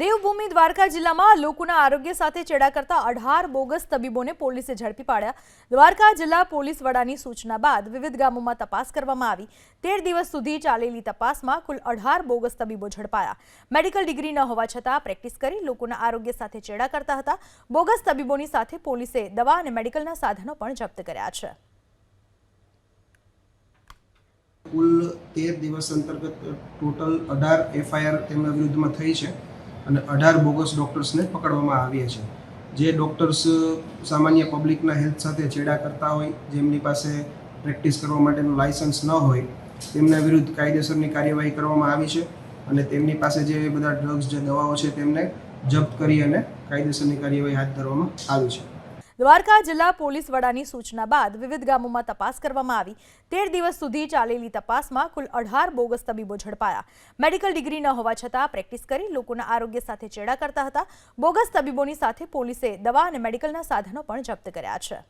દેવભૂમિ દ્વારકા જિલ્લામાં લોકોના આરોગ્ય સાથે ચેડા કરતા અઢાર બોગસ તબીબોને પોલીસે ઝડપી પાડ્યા. દ્વારકા જિલ્લા પોલીસ વડાની સૂચના બાદ વિવિધ ગામોમાં તપાસ કરવામાં આવી. તેર દિવસ સુધી ચાલેલી તપાસમાં કુલ અઢાર બોગસ તબીબો ઝડપાયા. મેડિકલ ડિગ્રી ન હોવા છતાં પ્રેક્ટિસ કરી લોકોના આરોગ્ય સાથે ચેડા કરતા હતા. બોગસ તબીબોની સાથે પોલીસે દવા અને મેડિકલના સાધનો પણ જપ્ત કર્યા છે. કુલ તેર દિવસ અંતર્ગત ટોટલ અઢાર એફઆઈઆર તેમના વિરુદ્ધમાં થઈ છે. અને અઢાર બોગસ ડૉક્ટર્સને પકડવામાં આવ્યા છે. જે ડૉક્ટર્સ સામાન્ય પબ્લિકના હેલ્થ સાથે ચેડા કરતા હોય, જેમની પાસે પ્રેક્ટિસ કરવા માટેનું લાયસન્સ ન હોય, તેમના વિરુદ્ધ કાયદેસરની કાર્યવાહી કરવામાં આવી છે અને તેમની પાસે જે બધા ડ્રગ્સ, જે દવાઓ છે, તેમને જપ્ત કરી અને કાયદેસરની કાર્યવાહી હાથ ધરવામાં આવી છે. દ્વારકા જિલ્લા પોલીસ વડાની સૂચના બાદ વિવિધ ગામોમાં તપાસ કરવામાં આવી. તેર દિવસ સુધી ચાલેલી તપાસમાં કુલ અઢાર બોગસ તબીબો ઝડપાયા. મેડિકલ ડિગ્રી ન હોવા છતાં પ્રેક્ટિસ કરી લોકોના આરોગ્ય સાથે ચેડા કરતા હતા. બોગસ તબીબોની સાથે પોલીસે દવા અને મેડિકલના સાધનો પણ જપ્ત કર્યા છે.